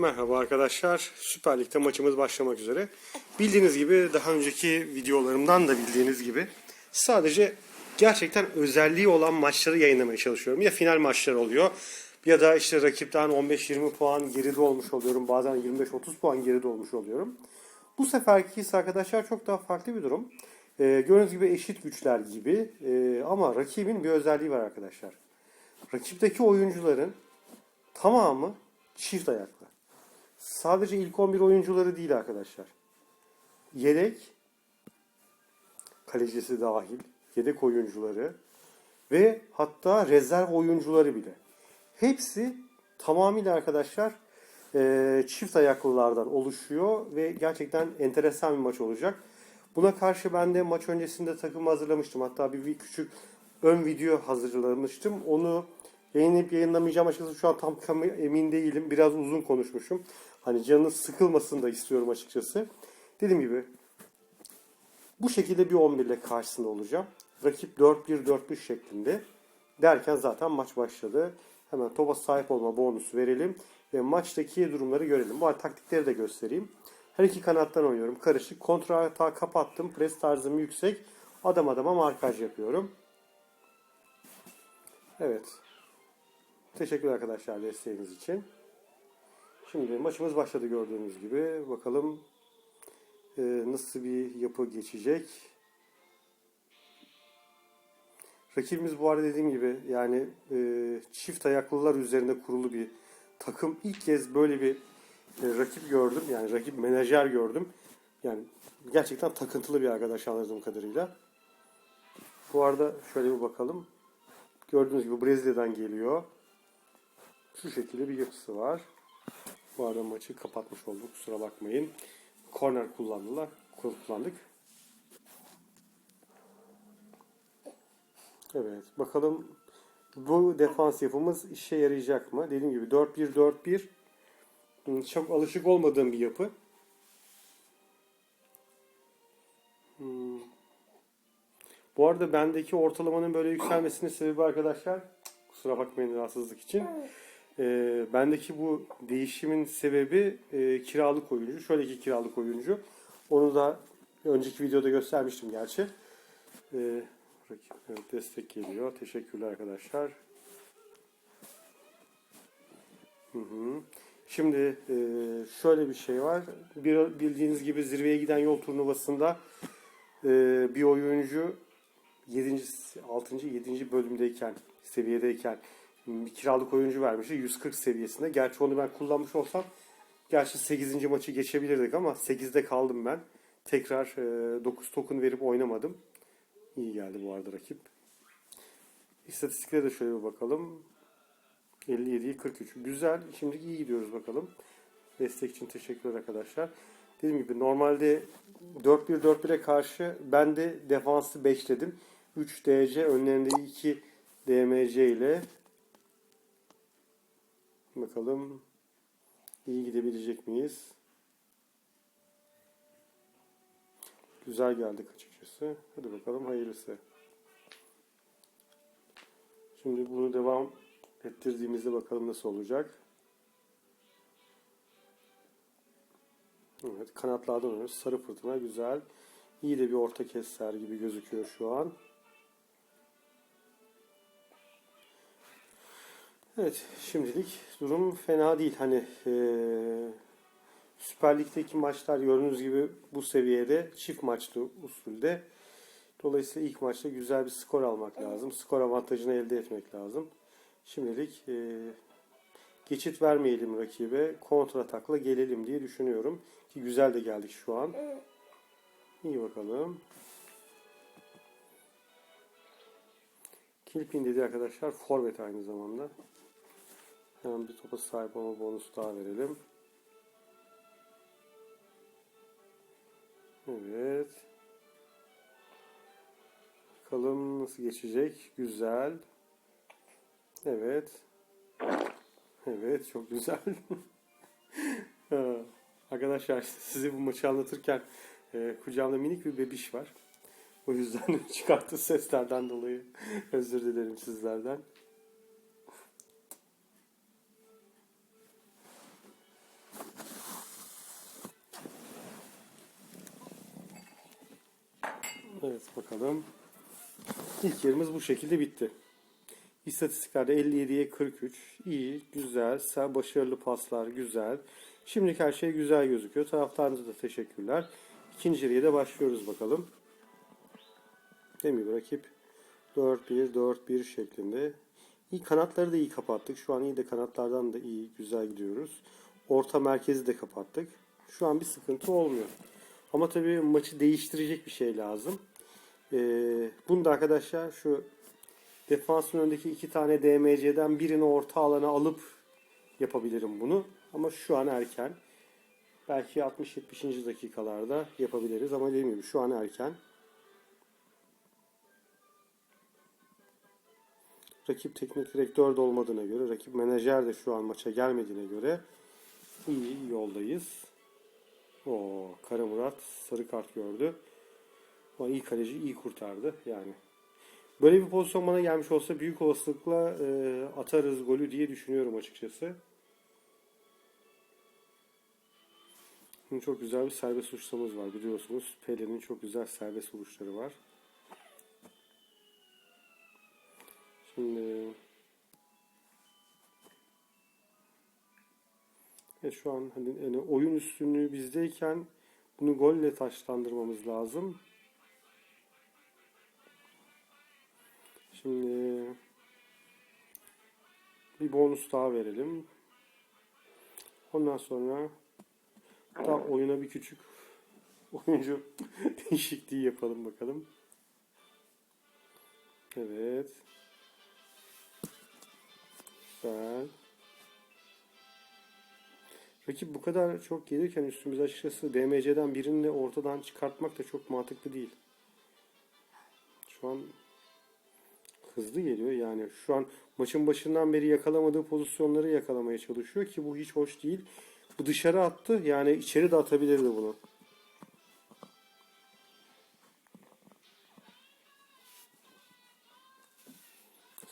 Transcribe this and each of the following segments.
Merhaba arkadaşlar. Süper Lig'de maçımız başlamak üzere. Bildiğiniz gibi daha önceki videolarımdan da bildiğiniz gibi sadece gerçekten özelliği olan maçları yayınlamaya çalışıyorum. Ya final maçları oluyor ya da işte rakipten 15-20 puan geride olmuş oluyorum. Bazen 25-30 puan geride olmuş oluyorum. Bu seferki ise arkadaşlar çok daha farklı bir durum. Ee, gördüğünüz gibi eşit güçler gibi Ee, ama rakibin bir özelliği var arkadaşlar. Rakipteki oyuncuların tamamı çift ayaklı. Sadece ilk 11 oyuncuları değil arkadaşlar. Yedek, kalecisi dahil, yedek oyuncuları ve hatta rezerv oyuncuları bile. Hepsi tamamıyla arkadaşlar e, çift ayaklılardan oluşuyor ve gerçekten enteresan bir maç olacak. Buna karşı ben de maç öncesinde takımı hazırlamıştım. Hatta bir, bir küçük ön video hazırlamıştım. Onu yayınlayıp yayınlamayacağım açıkçası şu an tam emin değilim. Biraz uzun konuşmuşum. Hani canınız sıkılmasın da istiyorum açıkçası. Dediğim gibi bu şekilde bir 11 ile karşısında olacağım. Rakip 4-1-4-1 şeklinde. Derken zaten maç başladı. Hemen topa sahip olma bonusu verelim. Ve maçtaki durumları görelim. Bu arada taktikleri de göstereyim. Her iki kanattan oynuyorum. Karışık. Kontra atağı kapattım. Pres tarzım yüksek. Adam adama markaj yapıyorum. Evet. Teşekkür arkadaşlar desteğiniz için. Şimdi maçımız başladı gördüğünüz gibi. Bakalım e, nasıl bir yapı geçecek. Rakibimiz bu arada dediğim gibi yani e, çift ayaklılar üzerinde kurulu bir takım. İlk kez böyle bir e, rakip gördüm. Yani rakip menajer gördüm. Yani gerçekten takıntılı bir arkadaş anladığım kadarıyla. Bu arada şöyle bir bakalım. Gördüğünüz gibi Brezilya'dan geliyor. Şu şekilde bir yapısı var. Bu arada maçı kapatmış olduk. Kusura bakmayın. Korner kullandılar. Kullandık. Evet. Bakalım bu defans yapımız işe yarayacak mı? Dediğim gibi 4-1-4-1 Hmm, çok alışık olmadığım bir yapı. Hmm. Bu arada bendeki ortalamanın böyle yükselmesinin sebebi arkadaşlar kusura bakmayın rahatsızlık için. Ee, bendeki bu değişimin sebebi e, kiralık oyuncu. Şöyle ki kiralık oyuncu. Onu da önceki videoda göstermiştim gerçi. Ee, rakip- evet, destek geliyor. Teşekkürler arkadaşlar. Hı hı. Şimdi e, şöyle bir şey var. Bir, bildiğiniz gibi zirveye giden yol turnuvasında e, bir oyuncu 7. 6. 7. bölümdeyken seviyedeyken bir kiralık oyuncu vermişti 140 seviyesinde. Gerçi onu ben kullanmış olsam gerçi 8. maçı geçebilirdik ama 8'de kaldım ben. Tekrar e, 9 token verip oynamadım. İyi geldi bu arada rakip. İstatistiklere de şöyle bir bakalım. 57'yi 43. Güzel. Şimdi iyi gidiyoruz bakalım. Destek için teşekkürler arkadaşlar. Dediğim gibi normalde 4-1-4-1'e karşı ben de defansı 5 dedim. 3 DC önlerinde 2 DMC ile bakalım iyi gidebilecek miyiz? Güzel geldik açıkçası. Hadi bakalım hayırlısı. Şimdi bunu devam ettirdiğimizde bakalım nasıl olacak. Evet, kanatlardan oynuyoruz. Sarı fırtına güzel. İyi de bir orta keser gibi gözüküyor şu an. Evet, şimdilik durum fena değil. Hani eee Süper Lig'deki maçlar gördüğünüz gibi bu seviyede çift maçlı usulde. Dolayısıyla ilk maçta güzel bir skor almak lazım. Skor avantajını elde etmek lazım. Şimdilik e, geçit vermeyelim rakibe. Kontra atakla gelelim diye düşünüyorum. Ki güzel de geldik şu an. İyi bakalım. Kilpin dedi arkadaşlar. Forvet aynı zamanda. Hemen bir topa sahip olma bonusu daha verelim. Evet. Bakalım nasıl geçecek. Güzel. Evet. Evet çok güzel. Arkadaşlar size bu maçı anlatırken e, kucağımda minik bir bebiş var. O yüzden çıkarttığı seslerden dolayı özür dilerim sizlerden. Evet bakalım. İlk yarımız bu şekilde bitti. İstatistiklerde 57'ye 43. İyi, güzel, sağ başarılı paslar güzel. Şimdilik her şey güzel gözüküyor. Taraftarınıza da teşekkürler. İkinci yarıya da başlıyoruz bakalım. Değil mi? Rakip 4-1, 4-1 şeklinde. İyi kanatları da iyi kapattık. Şu an iyi de kanatlardan da iyi, güzel gidiyoruz. Orta merkezi de kapattık. Şu an bir sıkıntı olmuyor. Ama tabii maçı değiştirecek bir şey lazım. Ee, bunu da arkadaşlar şu defansın önündeki iki tane DMC'den birini orta alana alıp yapabilirim bunu. Ama şu an erken. Belki 60-70. dakikalarda yapabiliriz ama dediğim gibi şu an erken. Rakip teknik direktör de olmadığına göre, rakip menajer de şu an maça gelmediğine göre iyi yoldayız. O Kara Murat sarı kart gördü. Ama iyi kaleci iyi kurtardı yani. Böyle bir pozisyon bana gelmiş olsa büyük olasılıkla e, atarız golü diye düşünüyorum açıkçası. Şimdi çok güzel bir serbest vuruşlarımız var biliyorsunuz. Pelin'in çok güzel serbest vuruşları var. Şimdi Evet, şu an hani, hani oyun üstünlüğü bizdeyken bunu golle taşlandırmamız lazım. Şimdi bir bonus daha verelim. Ondan sonra da oyuna bir küçük oyuncu değişikliği yapalım bakalım. Evet. Güzel. Rakip bu kadar çok gelirken üstümüze açıkçası DMC'den birini ortadan çıkartmak da çok mantıklı değil. Şu an hızlı geliyor yani. Şu an maçın başından beri yakalamadığı pozisyonları yakalamaya çalışıyor ki bu hiç hoş değil. Bu dışarı attı yani içeri de atabilirdi bunu.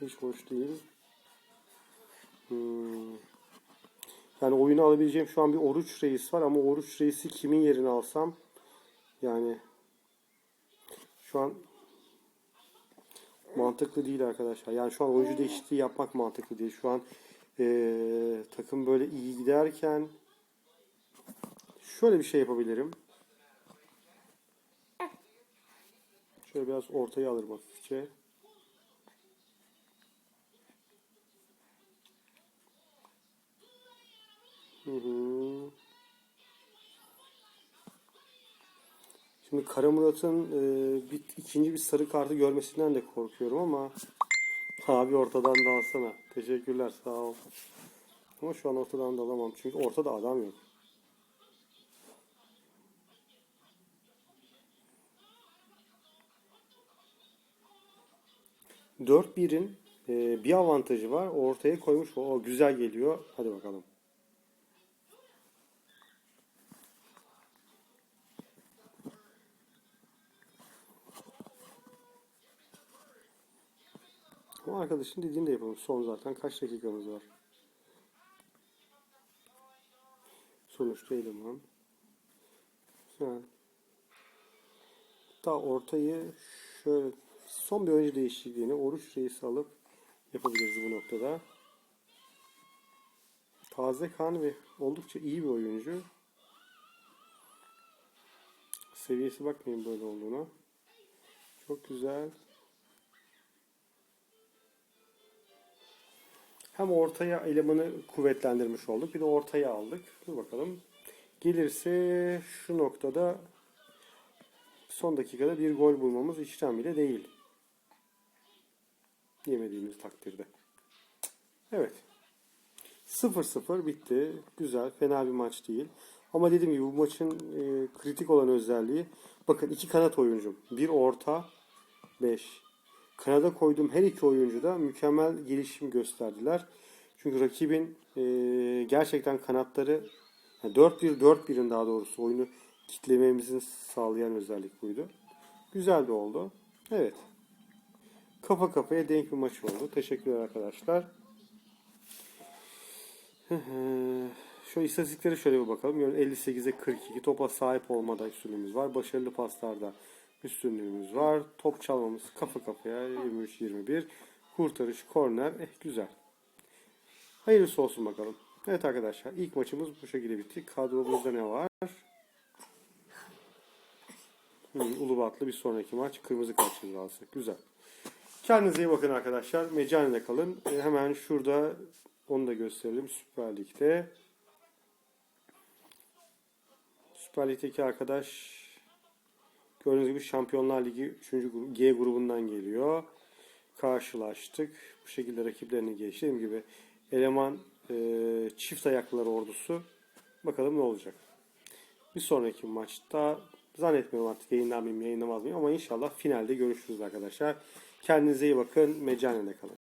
Hiç hoş değil. Hmm. Yani oyunu alabileceğim şu an bir Oruç Reis var ama Oruç Reis'i kimin yerine alsam yani şu an mantıklı değil arkadaşlar. Yani şu an oyuncu değişikliği yapmak mantıklı değil. Şu an ee, takım böyle iyi giderken şöyle bir şey yapabilirim. Şöyle biraz ortaya alırım hafifçe. Şimdi Kara Murat'ın e, bir, ikinci bir sarı kartı görmesinden de korkuyorum ama abi ortadan da alsana. Teşekkürler sağ ol. Ama şu an ortadan da alamam çünkü ortada adam yok. Dört birin e, bir avantajı var. Ortaya koymuş. O güzel geliyor. Hadi bakalım. Bu arkadaşın dediğini de yapalım. Son zaten kaç dakikamız var? Sonuçta eleman. Güzel. Hatta ortayı şöyle son bir önce değişikliğini oruç reisi alıp yapabiliriz bu noktada. Taze kan ve oldukça iyi bir oyuncu. Seviyesi bakmayın böyle olduğuna. Çok güzel. Hem ortaya elemanı kuvvetlendirmiş olduk. Bir de ortaya aldık. Dur bakalım. Gelirse şu noktada son dakikada bir gol bulmamız işlem bile değil. Yemediğimiz takdirde. Evet. 0-0 bitti. Güzel. Fena bir maç değil. Ama dediğim gibi bu maçın e, kritik olan özelliği bakın iki kanat oyuncum. Bir orta 5. Kanada koyduğum her iki oyuncu da mükemmel gelişim gösterdiler. Çünkü rakibin e, gerçekten kanatları yani 4-1 4-1'in daha doğrusu oyunu kitlememizin sağlayan özellik buydu. Güzel de oldu. Evet. Kafa kafaya denk bir maç oldu. Teşekkürler arkadaşlar. Şu istatistiklere şöyle bir bakalım. Yani 58'e 42 topa sahip olmada üstünlüğümüz var. Başarılı paslarda üstünlüğümüz var. Top çalmamız kafa kafaya 23-21. Kurtarış, korner. Eh güzel. Hayırlısı olsun bakalım. Evet arkadaşlar ilk maçımız bu şekilde bitti. Kadromuzda ne var? Hmm, Ulubatlı bir sonraki maç. Kırmızı kart cezası. Güzel. Kendinize iyi bakın arkadaşlar. Mecani'de kalın. E, hemen şurada onu da gösterelim. Süper Lig'de. Süper Lig'deki arkadaş gördüğünüz gibi Şampiyonlar Ligi 3. grup, G grubundan geliyor. Karşılaştık. Bu şekilde rakiplerini geçti. Gibi eleman e, çift ayaklılar ordusu. Bakalım ne olacak. Bir sonraki maçta zannetmiyorum artık yayınlar mıyım yayınlamaz mıyım ama inşallah finalde görüşürüz arkadaşlar. Kendinize iyi bakın. Mecani'de kalın.